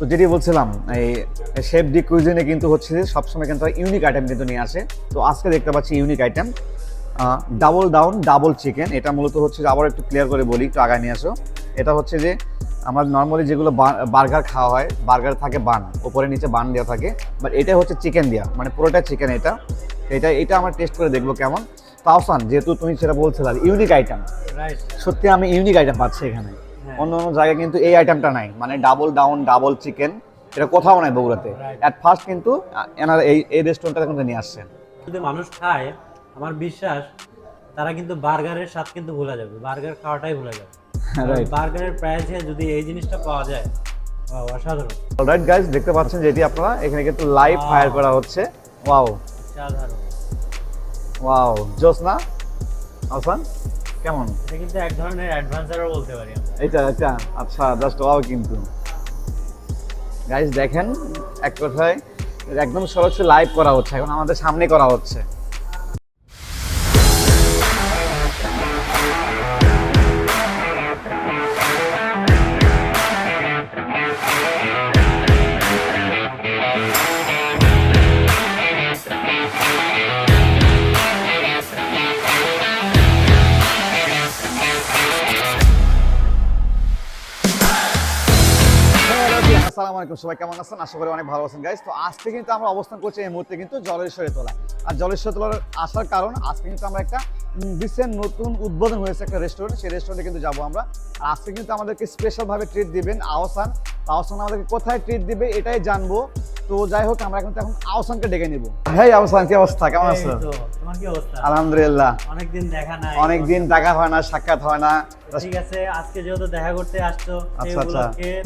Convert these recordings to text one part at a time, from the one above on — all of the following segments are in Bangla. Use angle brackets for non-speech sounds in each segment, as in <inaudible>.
তো যেটি বলছিলাম এই শেফ ডি কুইজিনে কিন্তু হচ্ছে যে সবসময় কিন্তু ইউনিক আইটেম কিন্তু নিয়ে আসে। তো আজকে দেখতে পাচ্ছি unique item double down double chicken এটা মূলত হচ্ছে যে আবার একটু ক্লিয়ার করে বলি একটু আগায় নিয়ে আসো। এটা হচ্ছে যে আমার নর্মালি যেগুলো বার্গার খাওয়া হয় বার্গার থাকে বান উপরে নিচে বান দেওয়া থাকে। বাট এটা হচ্ছে চিকেন দেওয়া মানে পুরোটা চিকেন এটা। এটা এটা আমার টেস্ট করে দেখব কেমন। তাওসান যেহেতু তুমি সেটা বলছিলে ইউনিক আইটেম সত্যি আমি ইউনিক আইটেম পাচ্ছি এখানে। অন্য অন্য জায়গায় কিন্তু এই আইটেমটা নাই। মানে ডাবল ডাউন ডাবল চিকেন এটা কোথাও নাই বগুড়াতে. অ্যাট ফার্স্ট কিন্তু এনারা এই এই রেস্টুরেন্টটা কিন্তু নিয়ে আসছেন। যদি মানুষ খায় আমার বিশ্বাস তারা কিন্তু বার্গারের স্বাদ কিন্তু ভুলে যাবে। বার্গার খাওয়াটাই ভুলে যাবে। <laughs> বার্গারের প্রাইসে যদি এই জিনিসটা পাওয়া যায় অসাধারণ। অলরাইট গাইস দেখতে পাচ্ছেন যেটি আপনারা এখানে কিন্তু লাইভ ফায়ার করা হচ্ছে। ওয়াও অসাধারণ। ওয়াও জোস না আসান কেমন? এটা কিন্তু এক ধরনের অ্যাডভেঞ্চারও বলতে পারি এটা এটা আচ্ছা জাস্ট ওয়াও কিন্তু। গাইস দেখেন এক কথায় একদম সরাসরি লাইভ করা হচ্ছে এখন আমাদের সামনে করা হচ্ছে। আসসালামু আলাইকুম। সবাই কেমন আছেন? আশা করি অনেক ভালো আছেন। গাইস তো আজকে কিন্তু আমরা অবস্থান করছি এই মুহূর্তে কিন্তু জলেশ্বরে তোলা আর জলেশ্বরে তোলার আসার কারণ আজকে কিন্তু আমরা একটা রিসেন্ট নতুন উদ্বোধন হয়েছে একটা রেস্টুরেন্ট সেই রেস্টুরেন্টে কিন্তু যাব আমরা। আর আজকে কিন্তু আমাদেরকে স্পেশাল ভাবে ট্রিট দিবেন আহসান। তো আহসান আমাদেরকে কোথায় ট্রিট দিবে এটাই জানব। তো যাই হোক আমরা কিন্তু এখন আহসানকে ডেকে নিব। হ্যাঁ আহসান কি অবস্থা? কেমন আছো? তো, তোমার কি অবস্থা? আলহামদুলিল্লাহ। অনেকদিন দেখা নাই। অনেকদিন টাকা হয় না সাক্ষাৎ হয় না। ঠিক আছে আজকে যেহেতু দেখা করতে আসছো আচ্ছা, আচ্ছা।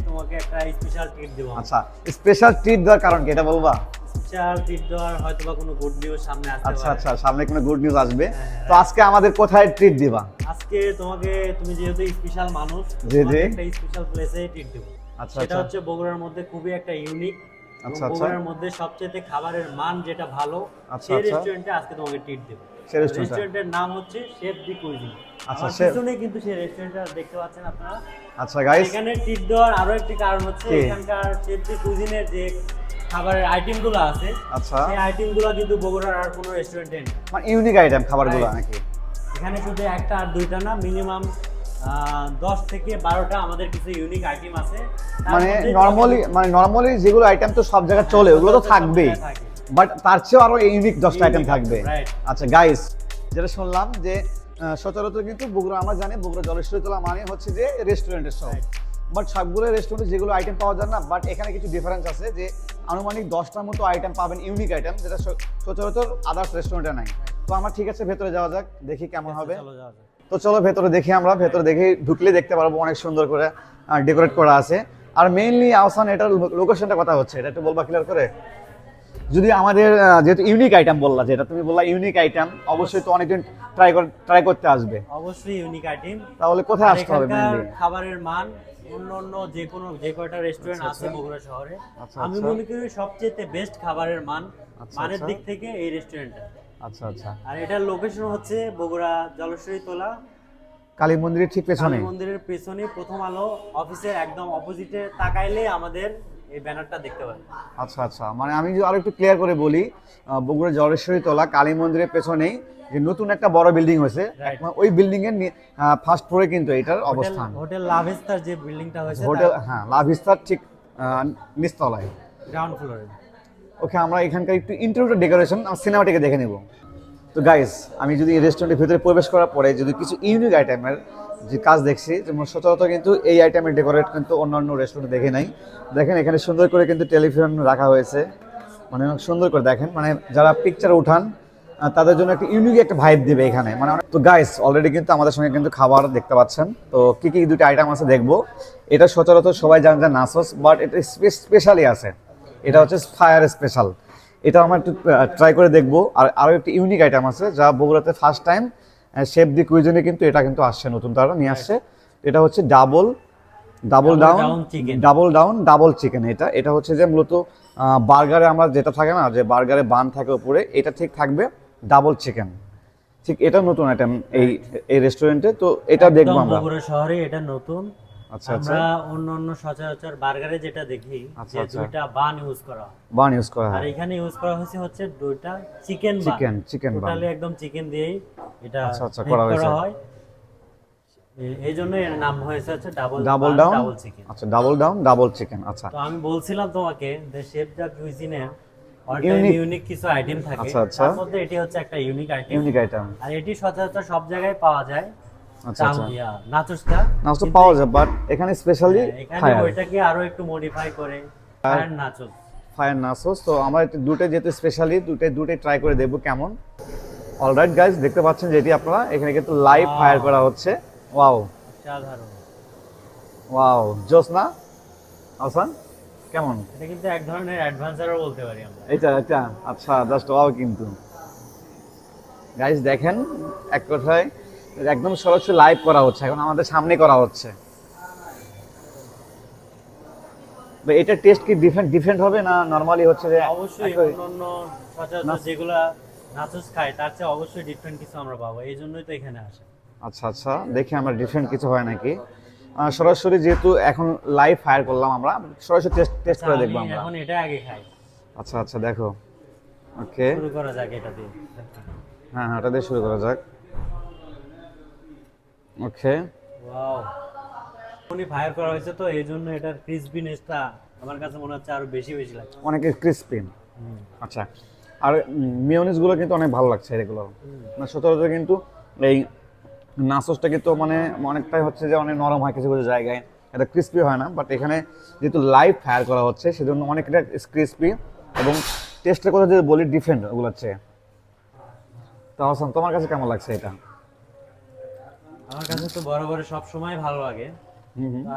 তোমাকে একটা স্পেশাল ট্রিট দেবো আচ্ছা স্পেশাল ট্রিট দেওয়ার কারণ কি এটা বলবা স্পেশাল ট্রিট দেওয়ার হয়তো কোনো গুড নিউজ সামনে আসতে আচ্ছা আচ্ছা সামনে কোনো গুড নিউজ আসবে হ্যাঁ। তো আজকে আমাদের কোথায় ট্রিট দিবা আজকে তোমাকে তুমি যেহেতু স্পেশাল মানুষ জি, জি। একটা স্পেশাল প্লেসে ট্রিট দেবো আচ্ছা সেটা হচ্ছে বগুড়ার মধ্যে খুবই একটা ইউনিক আচ্ছা, আচ্ছা। বগুড়ার মধ্যে সবচেয়ে খাবারের মান যেটা ভালো সেই। রেস্টুরেন্টে আজকে তোমাকে ট্রিট দেবো সেই? রেস্টুরেন্টের নাম হচ্ছে শেফ দি কুইজিন আচ্ছা, পিছনে কিন্তু সেই রেস্টুরেন্টটা দেখতে পাচ্ছেন আপনারা। আচ্ছা গাইস এখানে ট্রিট দেওয়ার আরও একটি কারণ হচ্ছে এখানকার শেফ দি কুইজিনের যে খাবারের আইটেমগুলো আছে আচ্ছা। সেই আইটেমগুলো কিন্তু বগুড়ার আর কোনো রেস্টুরেন্টে নেই। মানে ইউনিক আইটেম খাবারগুলো নাকি? এখানে শুধু একটা আর দুইটা না মিনিমাম দশ থেকে বারোটা আমাদের কিছু ইউনিক আইটেম আছে। মানে নরমালি মানে নরমালি যেগুলো আইটেম তো সব জায়গায় চলে ওগুলো তো থাকবেই। থাকে। বাট তার চেয়েও আরও ইউনিক দশটা আইটেম থাকবে। আচ্ছা গাইস যেটা শুনলাম যে সচরাচর কিন্তু বগুড়া আমরা জানি বগুড়া জলেশ্বরী তোলা মানে হচ্ছে যে রেস্টুরেন্টের সব. বাট সবগুলো রেস্টুরেন্টে যেগুলো আইটেম পাওয়া যায় না বাট এখানে কিছু ডিফারেন্স আছে যে আনুমানিক দশটার মতো আইটেম পাবেন ইউনিক আইটেম যেটা সচরাচর আদার্স রেস্টুরেন্টে নাই। তো আমার ঠিক আছে ভেতরে যাওয়া যাক দেখি কেমন হবে। যাওয়া যাক। তো চলো ভেতরে দেখি আমরা ভেতরে দেখে ঢুকলে দেখতে পারব অনেক সুন্দর করে ডেকোরেট করা আছে। আর মেইনলি আহসান এটার লোকেশনটা কথা হচ্ছে এটা একটু বলবা ক্লিয়ার করে? যদি আমাদের যেহেতু ইউনিক আইটেম বললা যেটা তুমি বললা ইউনিক আইটেম অবশ্যই তো অনেকদিন ট্রাই ট্রাই করতে আসবে। অবশ্যই ইউনিক আইটেম তাহলে কোথায় আসতে হবে খাবারের মান অন্য অন্য যে কোনো যে কয়টা রেস্টুরেন্ট আচ্ছা, আছে আচ্ছা। বগুড়া শহরে আচ্ছা, আমি। মনে করি সবচেয়ে বেস্ট খাবারের মান মানের। দিক থেকে এই রেস্টুরেন্টটা আচ্ছা আচ্ছা। আর এটার লোকেশন হচ্ছে বগুড়া জলশ্বরী তোলা। কালী মন্দিরের ঠিক পেছনে? মন্দিরের পেছনে প্রথম আলো অফিসের একদম অপোজিটে তাকাইলে আমাদের এই ব্যানারটা দেখতে পাবেন আচ্ছা আচ্ছা। মানে আমি যদি আরও একটু ক্লিয়ার করে বলি বগুড়া জলেশ্বরী তোলা কালী মন্দিরের পেছনেই যে নতুন একটা বড় বিল্ডিং হয়েছে ওই বিল্ডিং এর ফার্স্ট ফ্লোরে কিন্তু এটার অবস্থান। হোটেল লাভেস্তার যে বিল্ডিংটা হয়েছে হোটেল হ্যাঁ লাভিস্তার ঠিক নিচতলায়। গ্রাউন্ড ফ্লোরে ওকে আমরা এখানকার একটু ইন্টারভিউ ডেকোরেশন সিনেমাটিকে দেখে নেব। তো গাইস আমি যদি রেস্টুরেন্টের ভিতরে প্রবেশ করার পরে যদি কিছু ইউনিক আইটেমের যে কাজ দেখছি যেমন সচরাচর কিন্তু এই আইটেমের ডেকোরেট কিন্তু অন্যান্য রেস্টুরেন্টে দেখে নাই। দেখেন, এখানে সুন্দর করে কিন্তু টেলিফোন রাখা হয়েছে। মানে অনেক সুন্দর করে দেখেন। মানে যারা পিকচার উঠান তাদের জন্য একটা ইউনিক একটা ভাইব দিবে এখানে। মানে তো গাইস অলরেডি কিন্তু আমাদের সঙ্গে কিন্তু খাবার দেখতে পাচ্ছেন। তো কি কি দুটো আইটেম আছে দেখব। এটা সচরাচর সবাই জানেন যে নাসস বাট এটা স্পেশালি আছে। এটা হচ্ছে ফায়ার স্পেশাল এটা আমরা একটু ট্রাই করে দেখব। আর আরও একটি ইউনিক আইটেম আছে, যা বগুড়াতে ফার্স্ট টাইম শেফ দি কুইজনে কিন্তু এটা কিন্তু আসছে নতুন তারা নিয়ে আসছে। এটা হচ্ছে double double down double down double chicken এটা। এটা হচ্ছে যে মূলত বার্গারে আমরা যেটা থাকে না যে বার্গারে বান থাকে উপরে এটা ঠিক থাকবে ডাবল চিকেন ঠিক এটা নতুন আইটেম এই এই রেস্টুরেন্টে তো এটা দেখব আমরা। শহরে এটা নতুন। আমরা অন্য অন্য সচরাচর বার্গারে যেটা দেখি আচ্ছা, যে আচ্ছা। দুইটা বান ইউজ করা হয়। বান ইউজ করা আর এখানে ইউজ করা হয়েছে হচ্ছে দুইটা chicken chicken chicken bun. Totally একদম চিকেন দিয়েই এটা আচ্ছা, আচ্ছা, করা হয়েছে। হয়। এই জন্য এর নাম হয়েছে হচ্ছে double double down? Double chicken. আচ্ছা ডাবল ডাউন ডাবল চিকেন আচ্ছা। তো আমি বলছিলাম তোমাকে যে শেফ দা কুইজিনের ইউনিক কিছু আইটেম থাকে আচ্ছা, আচ্ছা। তার মধ্যে এটি হচ্ছে একটা ইউনিক আইটেম ইউনিক আইটেম আর এটি সচরাচর সব জায়গায় পাওয়া যায়। আচ্ছা নাচসটা নাচ পাওয়া যায় বাট এখানে স্পেশালি এখানে ওইটাকে আরও একটু মডিফাই করে ফায়ার নাচস। ফায়ার নাসোস তো আমরা দুটো যেহেতু স্পেশালি দুটো দুটোই ট্রাই করে দেখব কেমন। অলরাইট গাইজ দেখতে পাচ্ছেন যেটি আপনারা এখানে কিন্তু লাইভ ফায়ার করা হচ্ছে। ওয়াও সাধারণ ওয়াও জোস না? আসান কেমন? এটা কিন্তু এক ধরনের বলতে পারি আমরা। এটা এটা আচ্ছা জাস্ট ওয়াও কিন্তু। গাইজ দেখেন এক কথায় একদম সরাসরি লাইভ করা হচ্ছে এখন আমাদের সামনে করা হচ্ছে। এটা টেস্ট কি ডিফারেন্ট ডিফারেন্ট হবে না নরমালি হচ্ছে যে অবশ্যই একই- অন্য সচরাচর যেগুলা নাচস খায় তার চেয়ে অবশ্যই ডিফারেন্ট কিছু আমরা পাবো এই জন্যই তো এখানে আসে। আচ্ছা আচ্ছা দেখি আমরা ডিফারেন্ট কিছু হয় নাকি। সরাসরি যেহেতু এখন লাইভ ফায়ার করলাম আমরা সরাসরি টেস্ট টেস্ট করে আচ্ছা, দেখব আমি আমরা। এখন এটা আগে খাই। আচ্ছা আচ্ছা দেখো। ওকে শুরু করা যাক এটা দিয়ে। হ্যাঁ হ্যাঁ এটা দিয়ে শুরু করা যাক। ওকে। ওয়াও। উনি ফায়ার করা হয়েছে তো এই জন্য এটার ক্রিসপিনেসটা আমার কাছে মনে হচ্ছে আরও বেশি বেশি লাগছে। অনেকে ক্রিস্পি। আচ্ছা আর মিওনিসগুলো কিন্তু অনেক ভালো লাগছে এগুলো মানে সচরাচর কিন্তু এই নাসসটা কিন্তু মানে অনেকটাই হচ্ছে যে অনেক নরম হয় কিছু কিছু জায়গায়। এটা ক্রিস্পি হয় না বাট এখানে যেহেতু লাইভ ফায়ার করা হচ্ছে সেজন্য অনেকটা ক্রিসপি এবং টেস্টের কথা যদি বলি ডিফারেন্ট ওগুলো হচ্ছে। তো তোমার কাছে কেমন লাগছে এটা? আমার কাছে তো বড় সব সময় ভালো লাগে।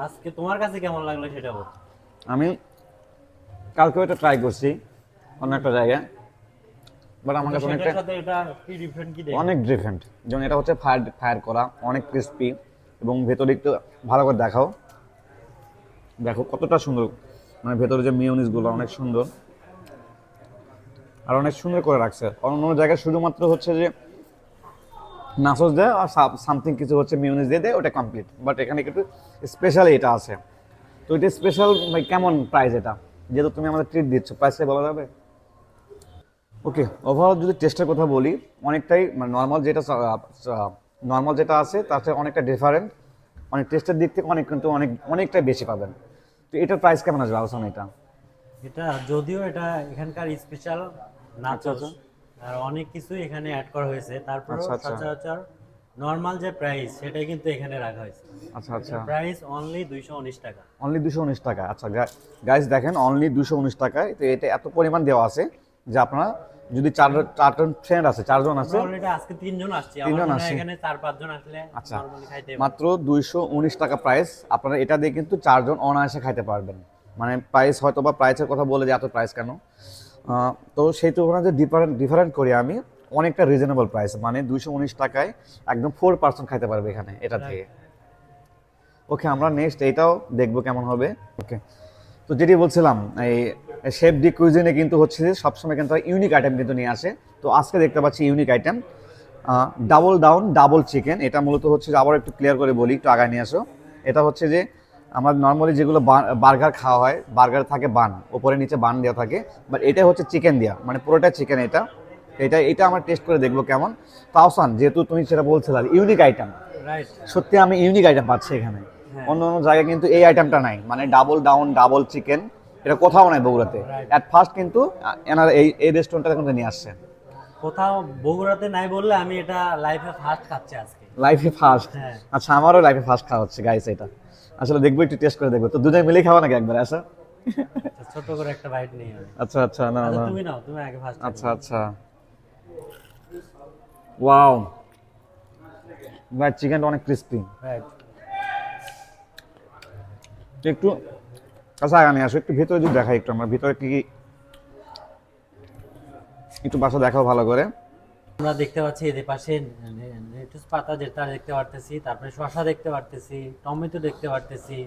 আজকে তোমার কাছে কেমন লাগল সেটা বল। আমি কালকেও এটা ট্রাই করছি অন্য একটা জায়গায়। বাট আমার কাছে অনেকটা সাথে এটা কি ডিফারেন্ট কি দেখো? অনেক ডিফারেন্ট যেমন এটা হচ্ছে ফায়ার ফায়ার করা অনেক ক্রিস্পি এবং ভেতরে একটু ভালো করে দেখাও। দেখো কতটা সুন্দর। মানে ভেতরে যে মিউনিসগুলো অনেক সুন্দর। আর অনেক সুন্দর করে রাখছে। অন্য অন্য জায়গায় শুধুমাত্র হচ্ছে যে নাসস দেয় আর সামথিং কিছু হচ্ছে মিউনিস দিয়ে দেয় ওটা কমপ্লিট বাট এখানে কিন্তু স্পেশালি এটা আছে। তো এটা স্পেশাল কেমন প্রাইস এটা? যেহেতু তুমি আমাদের ট্রিট দিচ্ছ প্রাইসটা বলা যাবে? ওকে ওভারঅল যদি টেস্টের কথা বলি অনেকটাই মানে নর্মাল যেটা নর্মাল যেটা আছে তার থেকে অনেকটা ডিফারেন্ট অনেক টেস্টের দিক থেকে অনেক কিন্তু অনেক অনেকটাই বেশি পাবেন। তো এটার প্রাইস কেমন আসবে? আলোচনা এটা। এটা যদিও এটা এখানকার স্পেশাল নাচস আচ্ছা। আর অনেক কিছু এখানে অ্যাড করা হয়েছে। তারপর আচ্ছা, আচ্ছা। সচরাচর নর্মাল যে প্রাইস সেটাই কিন্তু এখানে রাখা হয়েছে। আচ্ছা আচ্ছা। প্রাইস অনলি দুইশো উনিশ টাকা। অনলি দুশো উনিশ টাকা। আচ্ছা গাইস দেখেন অনলি দুশো উনিশ টাকায় তো এটা এত পরিমাণ দেওয়া আছে যে আপনারা যদি চার চারজন ফ্রেন্ড আছে চারজন আছে অলরেডি আজকে তিনজন আসছি। তিনজন আসছি। এখানে চার পাঁচজন আসলে আচ্ছা। মাত্র দুইশো উনিশ টাকা প্রাইস আপনারা এটা দিয়ে কিন্তু চারজন অনায়াসে খাইতে পারবেন। মানে প্রাইস হয়তো বা প্রাইসের কথা বলে যে এত প্রাইস কেন? তো সেই তুলনায় যে ডিফারেন্ট ডিফারেন্ট করি আমি। অনেকটা রিজনেবল প্রাইস মানে দুইশো উনিশ টাকায় একদম ফোর পার্সেন্ট খাইতে পারবে এখানে এটা থেকে। ওকে আমরা নেক্সট এটাও দেখব কেমন হবে। ওকে তো যেটি বলছিলাম এই শেফ ডি কুইজিনে কিন্তু হচ্ছে যে সবসময় কিন্তু ইউনিক আইটেম কিন্তু নিয়ে আসে। তো আজকে দেখতে পাচ্ছি unique item double down double chicken এটা মূলত হচ্ছে যে আবার একটু ক্লিয়ার করে বলি একটু আগায় নিয়ে আসো। এটা হচ্ছে যে আমার নর্মালি যেগুলো বার্গার খাওয়া হয় বার্গার থাকে বান উপরে নিচে বান দেওয়া থাকে বাট এটা হচ্ছে চিকেন দেওয়া মানে পুরোটা চিকেন এটা এটা এটা আমার টেস্ট করে দেখব কেমন। তাওসান যেহেতু তুমি সেটা বলছিলে ইউনিক আইটেম সত্যি আমি ইউনিক আইটেম পাচ্ছি এখানে। হ্যাঁ। অন্য অন্য জায়গায় কিন্তু এই আইটেমটা নাই মানে ডাবল ডাউন ডাবল চিকেন এটা কোথাও নাই বগুড়াতে. অ্যাট ফার্স্ট কিন্তু এনার এই এই রেস্টুরেন্টটা কিন্তু নিয়ে আসছে। কোথাও বগুড়াতে নাই বললে আমি এটা লাইফে ফার্স্ট খাচ্ছি আজকে। লাইফে ফার্স্ট হ্যাঁ। আচ্ছা আমারও লাইফে ফার্স্ট খাওয়া হচ্ছে গাইস এটা। আসলে দেখব একটু টেস্ট করে দেখব। তো দুজন মিলে খাওয়া নাকি একবার আসা ছোট করে একটা বাইট নিয়ে আচ্ছা আচ্ছা না আচ্ছা, না। তুমি নাও তুমি আগে ফার্স্ট আচ্ছা আচ্ছা। ওয়াও ভাই চিকেনটা অনেক ক্রিস্পি একটু কাছে আগা আসো একটু ভিতরে যদি দেখাই একটু আমরা। ভিতরে কি কি একটু বাসা দেখাও ভালো করে। আমরা দেখতে পাচ্ছি এদের পাশে লেটুস পাতা যেটা দেখতে পারতেছি তারপরে শসা দেখতে পারতেছি টমেটো দেখতে পারতেছি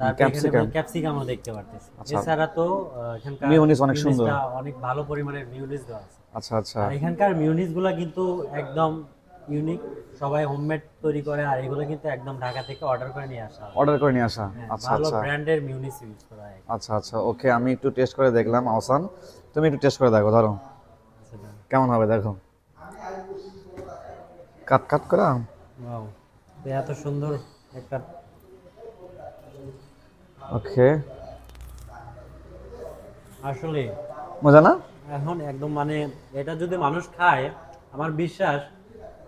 তারপরে ক্যাপসিকামও দেখতে পারতেছি। আচ্ছা। এছাড়া তো এখানকার Mayonnaise অনেক সুন্দর। অনেক ভালো পরিমাণের মিউনিস দেওয়া আছে। আচ্ছা আচ্ছা। এখানকার কিন্তু একদম ইউনিক সবাই হোমমেড তৈরি করে আর এগুলো কিন্তু একদম ঢাকা থেকে অর্ডার করে নিয়ে আসা অর্ডার করে নিয়ে আসা। হ্যাঁ, আচ্ছা ভালো ব্র্যান্ডের মিউনিস ইউজ করা হয় আচ্ছা আচ্ছা। ওকে আমি একটু টেস্ট করে দেখলাম আহসান। তুমি একটু টেস্ট করে দেখো ধরো। কেমন হবে দেখো। কাট কাট করা তো এত সুন্দর একটা ওকে আসলে মজা না? এখন একদম মানে এটা যদি মানুষ খায় আমার বিশ্বাস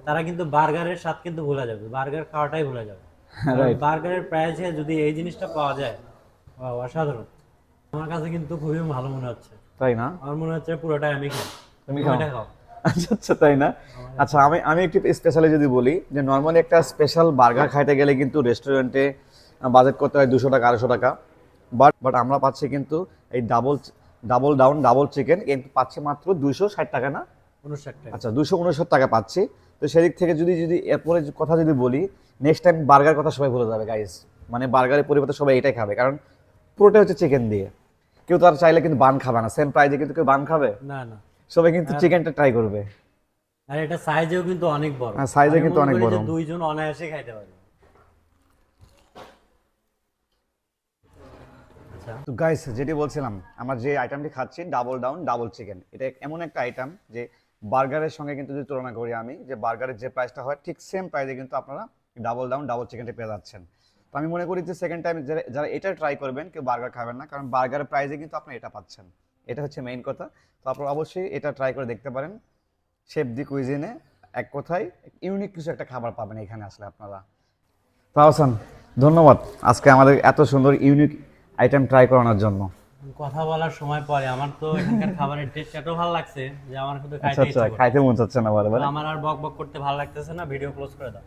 তারা কিন্তু বার্গারের স্বাদ কিন্তু ভুলে যাবে। বার্গার খাওয়াটাই ভুলে যাবে. বার্গারের প্রাইসে যদি এই জিনিসটা পাওয়া যায় অসাধারণ। আমার কাছে কিন্তু খুবই ভালো মনে হচ্ছে। তাই না? আমার মনে হচ্ছে পুরোটাই আমি খাই তুমি খাও? খাও। আচ্ছা আচ্ছা তাই না? আচ্ছা আমি আমি একটু স্পেশালি যদি বলি যে নর্মালি একটা স্পেশাল বার্গার খাইতে গেলে কিন্তু রেস্টুরেন্টে বাজেট করতে হয় দুশো টাকা আড়াইশো টাকা। বাট বাট আমরা পাচ্ছি কিন্তু এই double double down double chicken কিন্তু পাচ্ছি মাত্র দুশো ষাট টাকা না? উনষাট টাকা। আচ্ছা দুশো উনসত্তর টাকা পাচ্ছি। তো সেদিক থেকে যদি যদি এরপরে কথা যদি বলি নেক্সট টাইম বার্গার কথা সবাই ভুলে যাবে গাইস মানে বার্গারের পরিবর্তে সবাই এটাই খাবে কারণ পুরোটাই হচ্ছে চিকেন দিয়ে। কেউ তো আর চাইলে কিন্তু বান খাবে না। সেম প্রাইজে কিন্তু কেউ বান খাবে? না না। সবাই কিন্তু চিকেনটা ট্রাই করবে। আর এটা সাইজেও কিন্তু অনেক বড়। হ্যাঁ, আমি কিন্তু অনেক বড়। দুইজন অনায়াসে খাইতে পারবে। আচ্ছা। তো গাইস যেটি বলছিলাম আমরা যে আইটেমটি খাচ্ছি ডাবল ডাউন ডাবল চিকেন এটা এমন একটা আইটেম যে বার্গারের সঙ্গে কিন্তু যদি তুলনা করি আমি যে বার্গারের যে প্রাইসটা হয় ঠিক সেম প্রাইসে কিন্তু আপনারা ডাবল ডাউন ডাবল চিকেনটা পেয়ে যাচ্ছেন। তো আমি মনে করি যে সেকেন্ড টাইম যারা এটা ট্রাই করবেন কেউ বার্গার খাবেন না কারণ বার্গারের প্রাইসে কিন্তু আপনি এটা পাচ্ছেন। এটা হচ্ছে মেইন কথা। তো আপনারা অবশ্যই এটা ট্রাই করে দেখতে পারেন। শেফ দি কুইজিনে এক কথায় ইউনিক কিছু একটা খাবার পাবেন এখানে আসলে আপনারা। তো আহসান ধন্যবাদ আজকে আমাদের এত সুন্দর ইউনিক আইটেম ট্রাই করানোর জন্য। কথা বলার সময় পরে আমার তো এখানকার খাবারের টেস্ট এত ভালো লাগছে যে আমার শুধু আচ্ছা খাইতে আচ্ছা ইচ্ছা করে। খাইতে মন চাচ্ছে না বারে তো আমার আর বক বক করতে ভালো লাগতেছে না ভিডিও ক্লোজ করে দাও।